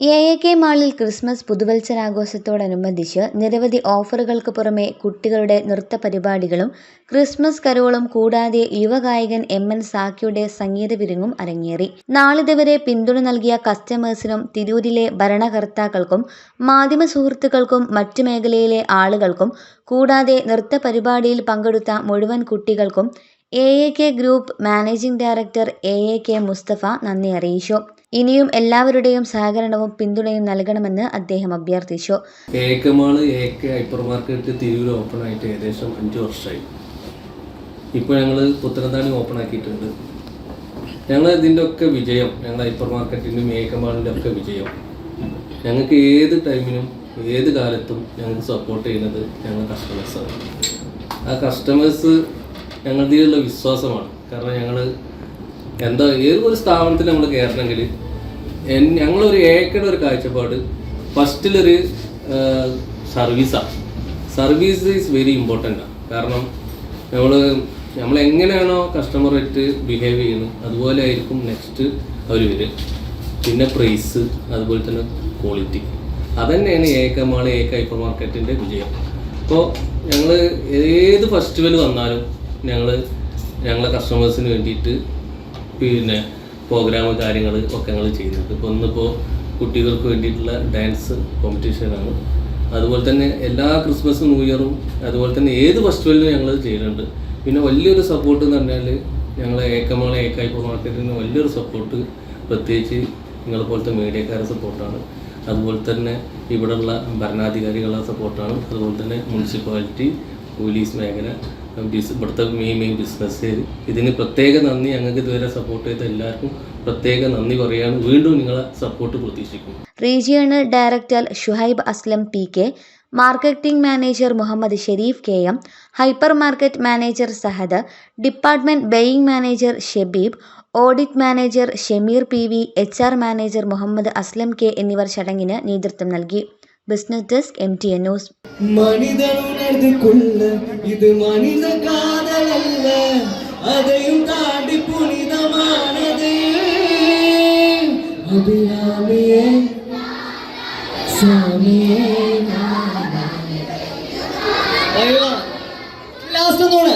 A A K മാളിൽ Christmas പുതുവത്സരാഘോഷത്തോടനുബന്ധിച്ച് നിരവധി ഓഫറുകൾക്ക് പുറമെ കുട്ടികളുടെ നൃത്ത പരിപാടികളും ക്രിസ്മസ് കരോളും കൂടാതെ യുവഗായകൻ എം എൻ സാക്കിയുടെ സംഗീത വിരുങ്ങും അരങ്ങേറി. നാളിതുവരെ പിന്തുണ നൽകിയ കസ്റ്റമേഴ്സിനും തിരൂരിലെ ഭരണകർത്താക്കൾക്കും മാധ്യമ സുഹൃത്തുക്കൾക്കും മറ്റു മേഖലയിലെ ആളുകൾക്കും കൂടാതെ നൃത്ത പരിപാടിയിൽ പങ്കെടുത്ത മുഴുവൻ കുട്ടികൾക്കും A A K group managing director A A K Mustafa നന്ദി അറിയിച്ചു. ഇനിയും എല്ലാവരുടെയും സഹകരണവും പിന്തുണയും നൽകണമെന്ന് അദ്ദേഹം അഭ്യർത്ഥിച്ചു. ഹൈപ്പർ മാർക്കറ്റ് തിരൂർ ഓപ്പൺ ആയിട്ട് ഏകദേശം അഞ്ച് വർഷമായി. ഇപ്പോൾ ഞങ്ങൾ പുത്തനന്താണി ഓപ്പൺ ആക്കിയിട്ടുണ്ട് ഞങ്ങൾ ഇതിന്റെ ഒക്കെ വിജയം ഞങ്ങൾ ഹൈപ്പർ മാർക്കറ്റിന്റെയും ഏക്കമാളിന്റെ ഒക്കെ വിജയം. ഞങ്ങൾക്ക് ഏത് ടൈമിനും ഏത് കാലത്തും ഞങ്ങൾക്ക് സപ്പോർട്ട് ചെയ്യുന്നത് ഞങ്ങൾ കസ്റ്റമേഴ്സാണ് ആ കസ്റ്റമേഴ്സ് ഞങ്ങളുടെ വിശ്വാസമാണ്. കാരണം ഞങ്ങൾ എന്താ ഏതൊരു സ്ഥാപനത്തിൽ നമ്മൾ കയറണമെങ്കിൽ ഞങ്ങളൊരു ഏക്കയുടെ ഒരു കാഴ്ചപ്പാട് ഫസ്റ്റിലൊരു സർവീസാണ് സർവീസ്. ഈസ് വെരി ഇമ്പോർട്ടന്റ് ആണ് കാരണം നമ്മൾ നമ്മൾ എങ്ങനെയാണോ കസ്റ്റമറായിട്ട് ബിഹേവ് ചെയ്യുന്നത് അതുപോലെ ആയിരിക്കും നെക്സ്റ്റ് അവർ വരിക. പിന്നെ പ്രൈസ് അതുപോലെ തന്നെ ക്വാളിറ്റി. അതന്നെയാണ് ഏക്കമാൾ ഏക ഹൈപ്പർ മാർക്കറ്റിന്റെ വിജയം. അപ്പോൾ ഞങ്ങൾ ഏത് ഫെസ്റ്റിവൽ വന്നാലും ഞങ്ങൾ ഞങ്ങളെ കസ്റ്റമേഴ്സിന് വേണ്ടിയിട്ട് പിന്നെ പ്രോഗ്രാം കാര്യങ്ങൾ ഒക്കെ ഞങ്ങൾ ചെയ്യുന്നുണ്ട് ഇപ്പോൾ ഇന്നിപ്പോൾ കുട്ടികൾക്ക് വേണ്ടിയിട്ടുള്ള ഡാൻസ് കോമ്പറ്റീഷനാണ് അതുപോലെ തന്നെ എല്ലാ ക്രിസ്മസും ന്യൂ ഇയറും അതുപോലെ തന്നെ ഏത് ഫെസ്റ്റിവലിനും ഞങ്ങൾ ചെയ്യുന്നുണ്ട് പിന്നെ വലിയൊരു സപ്പോർട്ട് എന്ന് പറഞ്ഞാൽ ഞങ്ങൾ ഏക്കമാളെ ഏക്കായ്പ മാർക്കറ്റിന് വലിയൊരു സപ്പോർട്ട് പ്രത്യേകിച്ച് നിങ്ങളെ പോലത്തെ മീഡിയക്കാരുടെ സപ്പോർട്ടാണ് അതുപോലെ തന്നെ ഇവിടെയുള്ള ഭരണാധികാരികളുടെ സപ്പോർട്ടാണ് അതുപോലെ തന്നെ മുനിസിപ്പാലിറ്റി പോലീസ് മേഖല ഇവിടുത്തെ മെയിൻ മെയിൻ ബിസിനസ് ഇതിന് പ്രത്യേക നന്ദി. ഞങ്ങൾക്ക് ഇതുവരെ സപ്പോർട്ട് ചെയ്ത എല്ലാവർക്കും പ്രത്യേക നന്ദി പറയാണ് വീണ്ടും നിങ്ങളെ സപ്പോർട്ട് പ്രതീക്ഷിക്കുന്നു. Regional director Shuhaib Aslam P K marketing manager Muhammad Sherif K M hyper market manager Sahad department buying manager Shebeeb audit manager Shemeer P V H R manager Muhammad Aslam K എന്നിവർ ചടങ്ങിന് നേതൃത്വം നൽകി. business desk M T N news மனிதன் உணர்ந்து கொள்ள இது மனித காதல் அல்ல அதையும் தாண்டி புனிதமானது அபிராமியே சாமியே അയ്യോ ലാസ്റ്റ് ഒന്നുകൂടെ